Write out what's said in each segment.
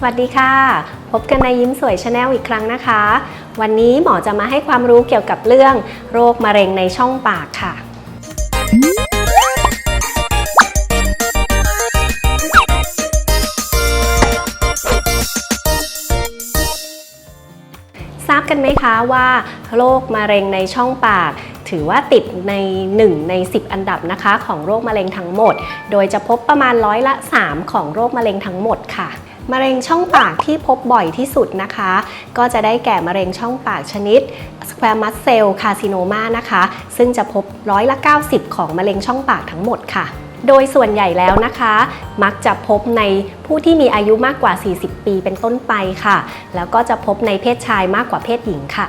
สวัสดีค่ะ พบกันในยิ้มสวยชาแนลอีกครั้งนะคะ วันนี้หมอจะมาให้ความรู้เกี่ยวกับเรื่องโรคมะเร็งในช่องปากค่ะ ทราบกันไหมคะว่า โรคมะเร็งในช่องปากถือว่าติดใน 1 ใน 10 อันดับนะคะ ของโรคมะเร็งทั้งหมด โดยจะพบประมาณร้อยละ 3 ของโรคมะเร็งทั้งหมดค่ะ มะเร็งช่องปากที่พบบ่อยที่สุดนะคะ ก็จะได้แก่มะเร็งช่องปากชนิด squamous cell carcinoma นะคะ ซึ่งจะพบร้อยละ 90 ของมะเร็งช่องปากทั้งหมดค่ะ โดยส่วนใหญ่แล้วนะคะ มักจะพบในผู้ที่มีอายุมากกว่า 40 ปีเป็นต้นไปค่ะ แล้วก็จะพบในเพศชายมากกว่าเพศหญิงค่ะ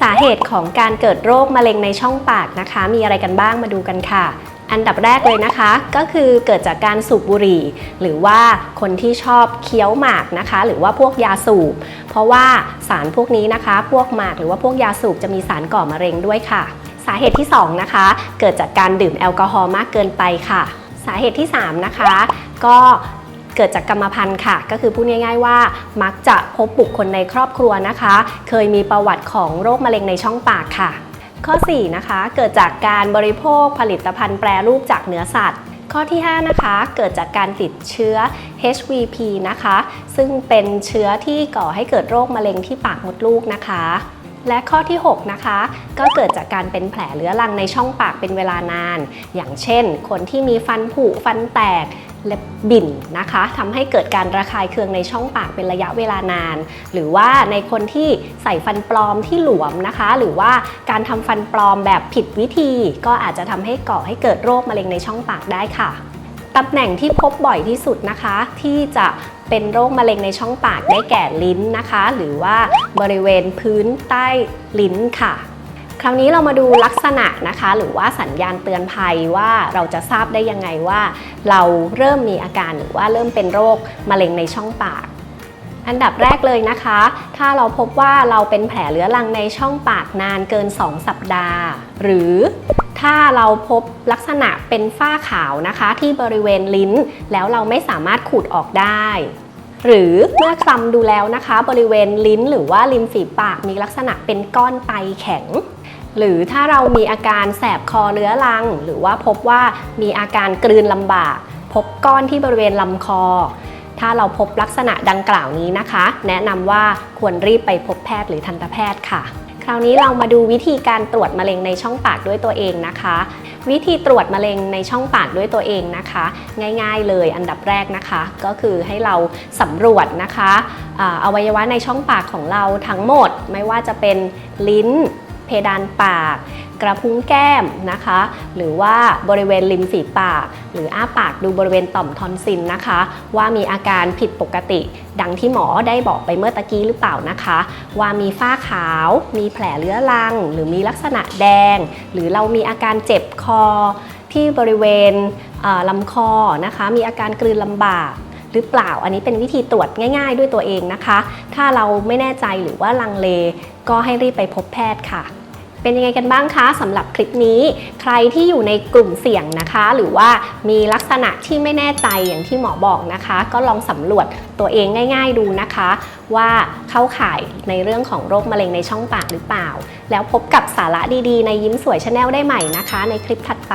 สาเหตุของการเกิดโรคมะเร็งในช่องปากนะคะ มีอะไรกันบ้างมาดูกันค่ะ อันดับแรกเลยนะคะ ก็คือเกิดจากการสูบบุหรี่ หรือว่าคนที่ชอบเคี้ยวหมากนะคะ หรือว่าพวกยาสูบ เพราะว่าสารพวกนี้นะคะ พวกหมากหรือว่าพวกยาสูบจะมีสารก่อมะเร็งด้วยค่ะ สาเหตุที่สองนะคะ เกิดจากการดื่มแอลกอฮอล์มากเกินไปค่ะ สาเหตุที่ 3 นะคะ ก็เกิดจากกรรมพันธุ์ค่ะ ก็คือพูดง่าย ๆว่า มักจะพบบุคคลในครอบครัวนะคะ เคยมีประวัติของโรคมะเร็งในช่องปากค่ะ ข้อ 4 นะคะ เกิดจากการบริโภคผลิตภัณฑ์แปรรูปจากเนื้อสัตว์ ข้อที่ 5 นะคะ เกิดจากการติดเชื้อ HVP นะคะ ซึ่งเป็นเชื้อที่ก่อให้เกิดโรคมะเร็งที่ปากมดลูกนะคะ และข้อที่ 6 นะคะ ก็เกิดจากการเป็นแผลเรื้อรังในช่องปากเป็นเวลานาน อย่างเช่น คนที่มีฟันผุฟันแตกเล็บบิ่นนะคะทำให้เกิดการระคายเคืองในช่องปากเป็นระยะเวลานาน หรือว่าในคนที่ใส่ฟันปลอมที่หลวมนะคะ หรือว่าการทำฟันปลอมแบบผิดวิธี ก็อาจจะทำให้ก่อให้เกิดโรคมะเร็งในช่องปากได้ค่ะ ตำแหน่งที่พบบ่อยที่สุดนะคะ ที่จะเป็นโรคมะเร็งในช่องปากได้แก่ลิ้นนะคะ หรือว่าบริเวณพื้นใต้ลิ้นค่ะคราวนี้เรามาดูลักษณะนะคะ หรือว่าสัญญาณเตือนภัยว่าเราจะทราบได้ยังไงว่า เราเริ่มมีอาการหรือว่าเริ่มเป็นโรคมะเร็งในช่องปาก อันดับแรกเลยนะคะ ถ้าเราพบว่าเราเป็นแผลเรื้อรังในช่องปากนานเกิน 2 สัปดาห์ หรือ ถ้าเราพบลักษณะเป็นฝ้าขาวนะคะ ที่บริเวณลิ้น แล้วเราไม่สามารถขูดออกได้ หรือเมื่อคลำดูแล้วนะคะ บริเวณลิ้นหรือว่าริมฝีปากมีลักษณะเป็นก้อนไตแข็ง หรือถ้าเรามีอาการแสบคอเรื้อรัง หรือว่าพบว่ามีอาการกลืนลำบาก พบก้อนที่บริเวณลำคอ ถ้าเราพบลักษณะดังกล่าวนี้นะคะ แนะนำว่าควรรีบไปพบแพทย์หรือทันตแพทย์ค่ะ คราวนี้เรามาดูวิธีการตรวจมะเร็งในช่องปากด้วยตัวเองนะคะ วิธีตรวจมะเร็งในช่องปากด้วยตัวเองนะคะ ง่าย ๆ เลยอันดับแรกนะคะ ก็คือให้เราสำรวจนะคะออวัยวะในช่องปากของเราทั้งหมด ไม่ว่าจะเป็นลิ้น เพดานปาก กระพุ้งแก้มนะคะ หรือว่าบริเวณริมฝีปาก หรืออ้าปากดูบริเวณต่อมทอนซิลนะคะ ว่ามีอาการผิดปกติ ดังที่หมอได้บอกไปเมื่อตะกี้หรือเปล่านะคะ ว่ามีฝ้าขาว มีแผลเรื้อรัง หรือมีลักษณะแดง หรือเรามีอาการเจ็บคอที่บริเวณลำคอนะคะ มีอาการกลืนลำบากหรือเปล่า อันนี้เป็นวิธีตรวจง่าย ๆ ด้วยตัวเองนะคะ ถ้าเราไม่แน่ใจหรือว่าลังเล ก็ให้รีบไปพบแพทย์ค่ะ เป็นยังไงกันบ้างคะสำหรับคลิปนี้ ใครที่อยู่ในกลุ่มเสี่ยงนะคะ หรือว่ามีลักษณะที่ไม่แน่ใจอย่างที่หมอบอกนะคะ ก็ลองสำรวจตัวเองง่าย ๆดูนะคะ ว่าเข้าข่ายในเรื่องของโรคมะเร็งในช่องปากหรือเปล่า แล้วพบกับสาระดีๆ ในยิ้มสวยชาแนลได้ใหม่นะคะ ในคลิปถัดไป